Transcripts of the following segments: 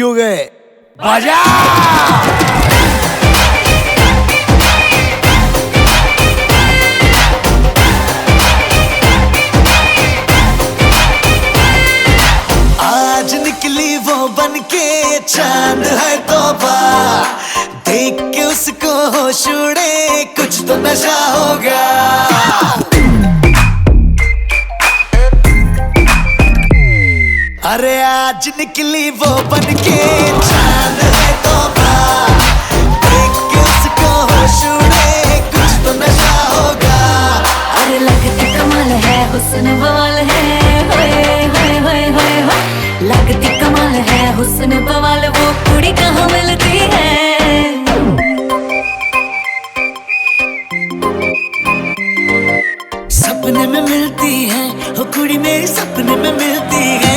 क्यों गए? बाजा! आज निकली वो बन के चाँद है तोबा। देख के उसको उड़े, कुछ तो नशा होगा। आज निकली वो बन के चाँद है देख के उसको होश उड़े। कुछ तो नशा होगा। अरे लगती कमाल है हुस्न बवाल है। होए होए होए होए होए। लगती कमाल है हुस्न बवाल वो कुड़ी कहाँ मिलती है? सपने में मिलती है वो कुड़ी मेरी सपने में मिलती है।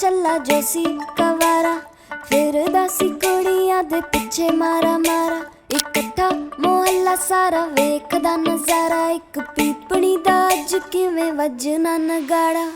ਚੱਲਾ ਜੋ ਸੀ ਕਵਾਰਾ ਫਿਰਦਾ ਸੀ ਕੁੜੀਆਂ ਦੇ ਪਿੱਛੇ ਮਾਰਾ ਮਾਰਾ। ਇਕੱਠਾ ਮੁਹੱਲਾ ਸਾਰਾ ਵੇਖਦਾ ਨਜ਼ਾਰਾ, ਇੱਕ ਪੀਪਣੀ ਦਾ ਅੱਜ ਕਿਵੇਂ ਵੱਜਣਾ ਨਗਾੜਾ।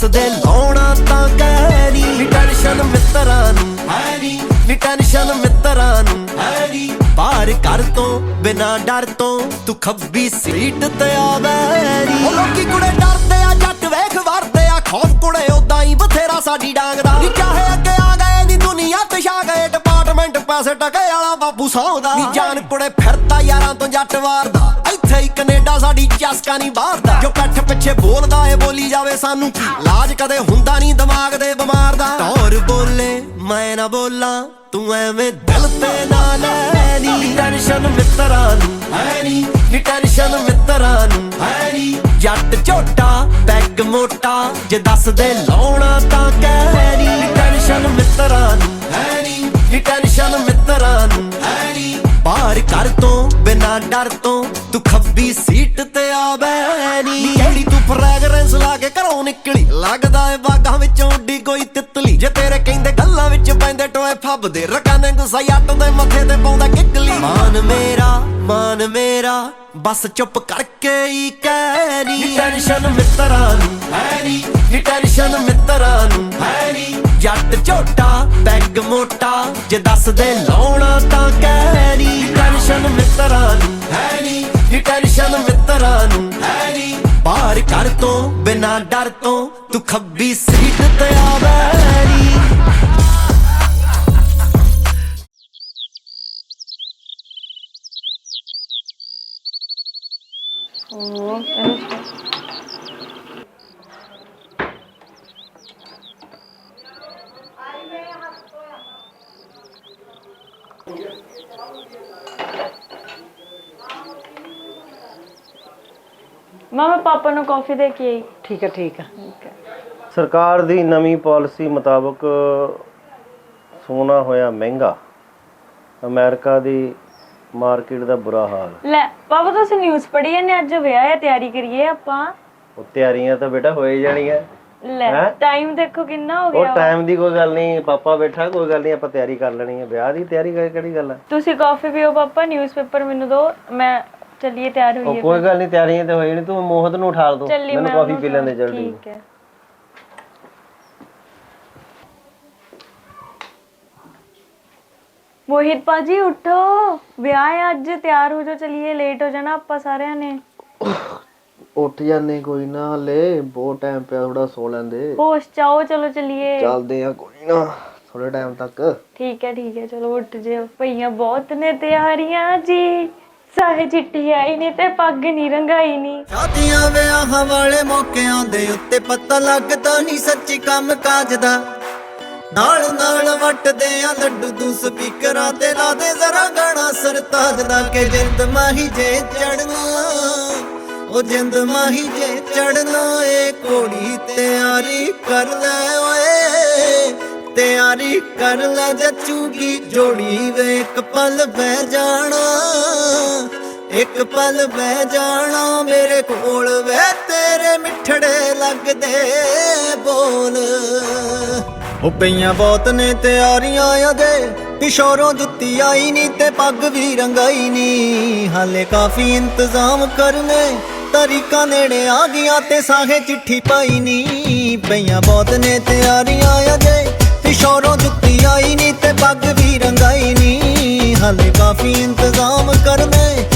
ਜੇ ਦੱਸ ਦੇ ਲਾਉਣਾ ਤਾਂ ਕਹਿ ਨੀ ਟੈਨਸ਼ਨ ਮਿੱਤਰਾਂ ਨੂੰ। ਹੈ ਨੀ। ਟੈਨਸ਼ਨ ਮਿੱਤਰਾਂ ਨੂੰ। ਹੈ ਨੀ। ਪਾਰ ਕਰ ਤੋਂ ਬਿਨਾ ਡਰ ਤੋਂ ਤੂੰ ਖੱਬੀ ਸੀਟ ਤੇ ਆਵੇ ਨੀ ਉਹ ਲੋਕੀ ਕੁੜੇ ਡਰਦੇ ਆ ਜੱਟ ਵੇਖ ਵਰਦੇ ਆ। ਖੌਫ ਕੁੜੇ ਉਦਾਂ ਹੀ ਬਥੇਰਾ ਸਾਡੀ ਡਾਂਗ ਦਾ। ਨੀ ਚਾਹੇ ਅੱਗੇ ਆ ਗਏ ਨੀ ਦੁਨੀਆ ਤੇ ਛਾ ਗਏ। ਡਿਪਾਰਟਮੈਂਟ ਪੈਸੇ ਟਕੇ ਵਾਲਾ ਬਾਪੂ ਸੌਦਾ। ਨੀ ਜਾਨ ਕੁੜੇ ਫਿਰਦਾ ਯਾਰਾਂ ਤੋਂ ਜੱਟ ਵਾਰਦਾ। ਇੱਥੇ ਸਾਡੀ ਚਸਕਾ ਨਹੀਂ ਬਾਹਰਦਾ ਜੋ ਪੈਠ ਪਿੱਛੇ ਬੋਲਦਾ ਏ, ਬੋਲੀ ਜਾਵੇ ਸਾਨੂੰ ਕੀ? ਲਾਜ ਕਦੇ ਹੁੰਦਾ ਨਹੀਂ ਦਿਮਾਗ ਦੇ ਬਿਮਾਰ ਦਾ। ਟੌਰ ਬੋਲੇ, ਮੈਂ ਨਾ ਬੋਲਾਂ, ਤੂੰ ਐਵੇਂ ਦਿਲ ਤੇ ਨਾ ਲੈ। ਨੀ ਟੈਨਸ਼ਨ ਮਿੱਤਰਾਂ ਨੂੰ, ਹੈ ਨੀ ਨੀ ਟੈਨਸ਼ਨ ਮਿੱਤਰਾਂ ਨੂੰ, ਹੈ ਨੀ। ਜੱਟ ਝੋਟਾ, ਪੈਗ ਮੋਟਾ, ਜੇ ਦੱਸਦੇ ਲਾਉਣਾ ਤਾਂ ਕਹਿ। ਨੀ ਟੈਨਸ਼ਨ ਮਿੱਤਰਾਂ ਨੂੰ, ਹੈ ਨੀ ਨੀ ਟੈਨਸ਼ਨ ਮਿੱਤਰਾਂ ਨੂੰ, ਹੈ ਨੀ। ਪਾਰ ਕਰ ਤੋਂ, ਬਿਨਾ ਡਰ ਤੋਂ, ਤੂੰ ਖੱਬੀ ਲੱਗਦਾ ਏ ਬਾਗਾਂ ਵਿੱਚੋਂ ਉੱਡੀ ਕੋਈ ਤਿੱਤਲੀ। ਜੇ ਤੇਰੇ ਕਹਿੰਦੇ ਗੱਲਾਂ ਵਿੱਚ ਪੈਂਦੇ ਟੋਏ ਫੱਬਦੇ ਰਕਾਨੇ ਗੁੱਸਾ ਜੱਟ ਦੇ ਮੱਥੇ ਤੇ ਪਾਉਂਦਾ ਕਿੱਕਲੀ। ਮਾਨ ਮੇਰਾ ਮਾਨ ਮੇਰਾ ਬਸ ਚੁੱਪ ਕਰਕੇ ਹੀ ਕਹਿ ਨੀ ਟੈਨਸ਼ਨ ਮਿੱਤਰਾਂ ਨੂੰ। ਹੈ ਨੀ। ਨੀ ਟੈਨਸ਼ਨ ਮਿੱਤਰਾਂ ਨੂੰ। ਹੈ ਨੀ। ਜੱਟ ਝੋਟਾ ਪੈਗ ਮੋਟਾ ਜੇ ਦੱਸ ਦੇ ਲਾਉਣਾ ਤਾਂ ਕਹਿ ਨੀ ਟੈਨਸ਼ਨ ਮਿੱਤਰਾਂ ਨੂੰ। ਹੈ ਨੀ। ਨੀ ਟੈਨਸ਼ਨ ਮਿੱਤਰਾਂ ਨੂੰ। ਹੈ ਕਰ ਤੋਂ ਬਿਨਾ ਡਰ ਤੋਂ ਤੂੰ ਖੱਬੀ ਸੀਟ ਤੇ ਆਵੇ ਨੀ ਮਾਂ ਮੈਂ ਪਾਪਾ ਨੂੰ ਕਾਫੀ ਦੇ ਕੇ ਆਈ। ਠੀਕ ਹੈ ਠੀਕ ਹੈ। ਸਰਕਾਰ ਦੀ ਨਵੀਂ ਪਾਲਿਸੀ ਮੁਤਾਬਕ ਸੋਨਾ ਹੋਇਆ ਮਹਿੰਗਾ। ਅਮਰੀਕਾ ਦੀ ਮਾਰਕੀਟ ਦਾ ਬੁਰਾ ਹਾਲ। ਲੈ ਪਾਪਾ ਤੁਸੀਂ ਨਿਊਜ਼ ਪੜ੍ਹੀ ਹੈ ਨੇ ਅੱਜ ਵਿਆਹ ਹੈ ਤਿਆਰੀ ਕਰੀਏ ਆਪਾਂ। ਉਹ ਤਿਆਰੀਆਂ ਤਾਂ ਬੇਟਾ ਹੋਏ ਜਾਣੀਆਂ। ਲੈ ਹੈਂ? ਟਾਈਮ ਦੇਖੋ ਕਿੰਨਾ ਹੋ ਉਹ ਗਿਆ ਵਾ। ਟਾਈਮ ਦੀ ਕੋਈ ਗੱਲ ਨਹੀਂ ਪਾਪਾ ਬੈਠਾ ਕੋਈ ਗੱਲ ਨਹੀਂ ਆਪਾਂ ਤਿਆਰੀ ਕਰ ਲੈਣੀ ਹੈ। ਵਿਆਹ ਦੀ ਤਿਆਰੀ ਕਰ ਕਿਹੜੀ ਗੱਲ ਹੈ? ਤੁਸੀਂ ਕਾਫੀ ਪੀਓ ਪਾਪਾ ਨਿਊਜ਼ਪੇਪਰ ਮੈਨੂੰ ਦਿਓ। ਮੈਂ ਚੱਲੀਏ ਤਿਆਰ ਉਹ ਹੋਈਏ ਕੋਈ ਗੱਲ ਨਹੀਂ ਤਿਆਰੀਆਂ ਤੇ ਹੋਈ ਨਹੀਂ ਤੂੰ ਮੋਹਤ ਨੂੰ ਉਠਾਲ ਦੋ ਚੱਲੀ ਮੈਨੂੰ ਮੈਂ ਕਾਫੀ ਉਹਨੂੰ ਪੀ ਲੈਂਦੇ ਜਲਦੀ। ਠੀਕ ਹੈ। ਮੋਹਿਤ ਪਾਜੀ ਉਠੋ। ਵਿਆਹ ਹੈ ਅੱਜ ਤਿਆਰ ਹੋ ਜਾਓ ਚਲਿਏ ਲੇਟ ਹੋ ਜਾਣਾ ਆਪਾਂ ਸਾਰਿਆਂ ਨੇ। ਉੱਠ ਜਾਂਦੇ ਕੋਈ ਨਾ ਹਲੇ ਬਹੁਤ ਟਾਈਮ ਪਿਆ ਥੋੜਾ ਸੋ ਲੈਂਦੇ ਹੋਸ਼ ਚਾਓ ਚਲੋ ਚਲਿਏ। ਚੱਲਦੇ ਆ ਕੋਈ ਨਾ ਥੋੜੇ ਟਾਈਮ ਤੱਕ। ਠੀਕ ਹੈ ਠੀਕ ਹੈ ਚਲੋ ਉੱਠ ਜਿਓ। ਭਈਆਂ ਬਹੁਤ ਨੇ ਤਿਆਰੀਆਂ ਜੀ। ਸਾਹੇ ਚਿੱਟੀ ਆਈ ਨਹੀਂ ਤੇ ਪੱਗ ਨਹੀਂ ਰੰਗਾਈ ਨਹੀਂ ਸ਼ਾਦੀਆਂ ਵਿਆਹਾਂ ਵਾਲੇ ਮੌਕਿਆਂ ਦੇ ਉੱਤੇ ਪਤਾ ਲੱਗਦਾ ਨਹੀਂ ਸੱਚੀ ਕੰਮ ਕਾਜ ਦਾ। ਨਾਲ ਨਾਲ ਵੱਟਦੇ ਆ ਲੱਡੂ ਤੂੰ ਸਪੀਕਰਾਂ ਤੇ ਲਾ ਦੇ ਜ਼ਰਾ ਗਾਣਾ ਸਰਤਾਜ ਦਾ ਕੇ ਜਿੰਦ ਮਾਹੀ ਜੇ ਚੜਨਾ। ਉਹ ਜਿੰਦ ਮਾਹੀ ਜੇ ਚੜਨਾ ਏ ਕੋੜੀ ਤਿਆਰੀ ਕਰ ਲੈ ਓਏ। ਤਿਆਰੀ ਕਰ ਲੈ ਜੱਚੂਗੀ ਜੋੜੀ ਵੇ, ਇੱਕ ਪਲ ਬਹਿ ਜਾਣਾ, ਇੱਕ ਪਲ ਬਹਿ ਜਾਣਾ ਮੇਰੇ ਕੋਲ ਵੇ, ਤੇਰੇ ਮਿੱਠੜੇ ਲੱਗਦੇ ਬੋਲ। ਉਹ ਪਈਆਂ ਬਹੁਤ ਨੇ ਤਿਆਰੀਆਂ ਅਜੇ ਕਿਸ਼ੋਰੋਂ ਜੁੱਤੀ ਆਈ ਨਹੀਂ ਤੇ ਪੱਗ ਵੀ ਰੰਗਾਈ ਨਹੀਂ। ਹਾਲੇ ਕਾਫੀ ਇੰਤਜ਼ਾਮ ਕਰਨੇ, ਤਰੀਕਾ ਨੇੜੇ ਆ ਗਿਆ ਤੇ ਸਾਹੇ ਚਿੱਠੀ ਪਾਈ ਨਹੀਂ। ਪਈਆਂ ਬਹੁਤ ਨੇ ਤਿਆਰੀਆਂ ਅਜੇ ਕਿਸ਼ੋਰੋਂ ਜੁੱਤੀ ਆਈ ਨਹੀਂ ਤੇ ਪੱਗ ਵੀ ਰੰਗਾਈ ਨਹੀਂ ਹਾਲੇ ਕਾਫੀ ਇੰਤਜ਼ਾਮ ਕਰਨੇ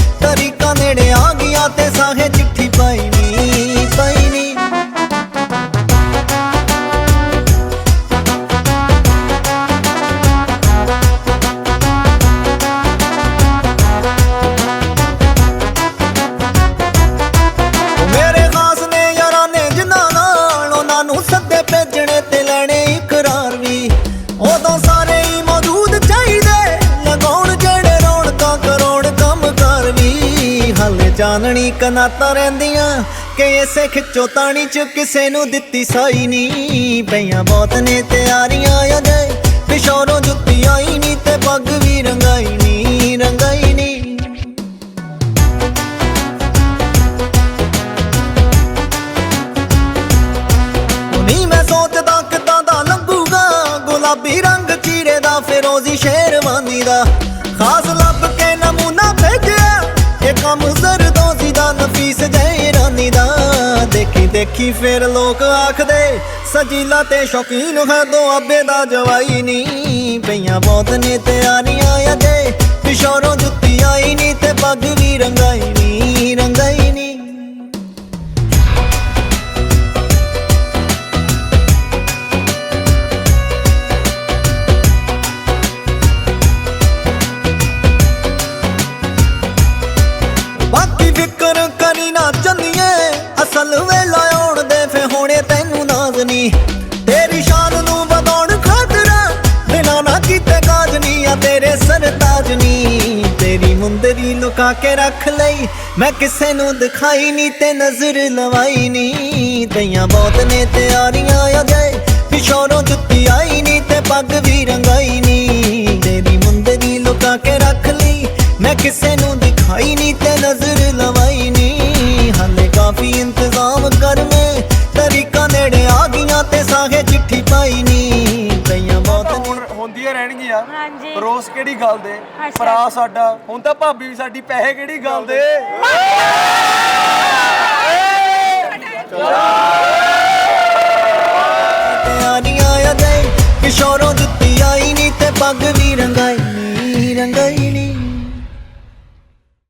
ਕਨਾਤਾਂ ਰਹਿੰਦੀਆਂ। ਕਿ ਇਸੇ ਖਿੱਚੋ ਤਾਣੀ ਚ ਕਿਸੇ ਨੂੰ ਦਿੱਤੀ ਸਾਈ ਨਹੀਂ। ਪਈਆਂ ਬਹੁਤ ਨੇ ਤਿਆਰੀਆਂ ਅਜੇ। ਪਿਸ਼ੋਰੋਂ ਜੁੱਤੀ ਆਈ ਨਹੀਂ ਤੇ ਪੱਗ ਵੀ ਰੰਗਾਈ ਨਹੀਂ ਰੰਗਾਈ ਨਹੀਂ। ਨੀ ਮੈਂ ਸੋਚਦਾ ਕਿਦਾਂ ਦਾ ਲੰਘੂਗਾ ਗੁਲਾਬੀ ਰੰਗ ਚੀਰੇ ਦਾ, ਫਿਰੋਜ਼ੀ ਸ਼ੇਰਵਾਨੀ ਦਾ। ਖਾਸ ਦੇਖੀ ਫੇਰ ਲੋਕ ਆਖਦੇ, ਸਜੀਲਾ ਤੇ ਸ਼ੌਕੀਨ ਹੈ ਦੁਆਬੇ ਦਾ ਜਵਾਈ ਨਹੀਂ। ਪਈਆਂ ਬਹੁਤ ਨੇ ਤਿਆਰੀਆਂ ਅਜੇ ਕਿਸ਼ੋਰੋਂ ਜੁੱਤੀ ਆਈ ਨਹੀਂ ਤੇ ਪੱਗ ਵੀ ਰੰਗਾਈ ਲੁਕਾ ਕੇ ਰੱਖ ਲਈ। ਮੈਂ ਕਿਸੇ ਨੂੰ ਦਿਖਾਈ ਨਹੀਂ ਤੇ ਨਜ਼ਰ ਲਵਾਈ ਨਹੀਂ ਦਈਆਂ ਬਹੁਤ ਨੇ ਤਿਆਰੀਆਂ ਅਜੇ ਪਿਛੋਰੋਂ ਜੁੱਤੀ ਆਈ ਨਹੀਂ ਤੇ ਪੱਗ ਵੀ ਰੰਗਾਈ ਨਹੀਂ ਤੇਰੀ ਮੁੰਦਰੀ ਲੁਕਾ ਕੇ ਰੱਖ ਲਈ। ਮੈਂ ਕਿਸੇ ਨੂੰ ਦਿਖਾਈ ਨਹੀਂ ਤੇ ਨਜ਼ਰ ਰੋਸ ਕਿਹੜੀ ਗੱਲ ਦੇ। ਭਰਾ ਸਾਡਾ। ਹੁਣ ਤਾਂ ਭਾਬੀ ਵੀ ਸਾਡੀ ਪੈਸੇ ਕਿਹੜੀ ਗੱਲ ਦੇ? ਕਿਸ਼ੋਰੋਂ ਜੁੱਤੀ ਆਈ ਨਹੀਂ ਤੇ ਪੱਗ ਵੀ ਰੰਗਾਈ ਨਹੀਂ ਰੰਗਾਈ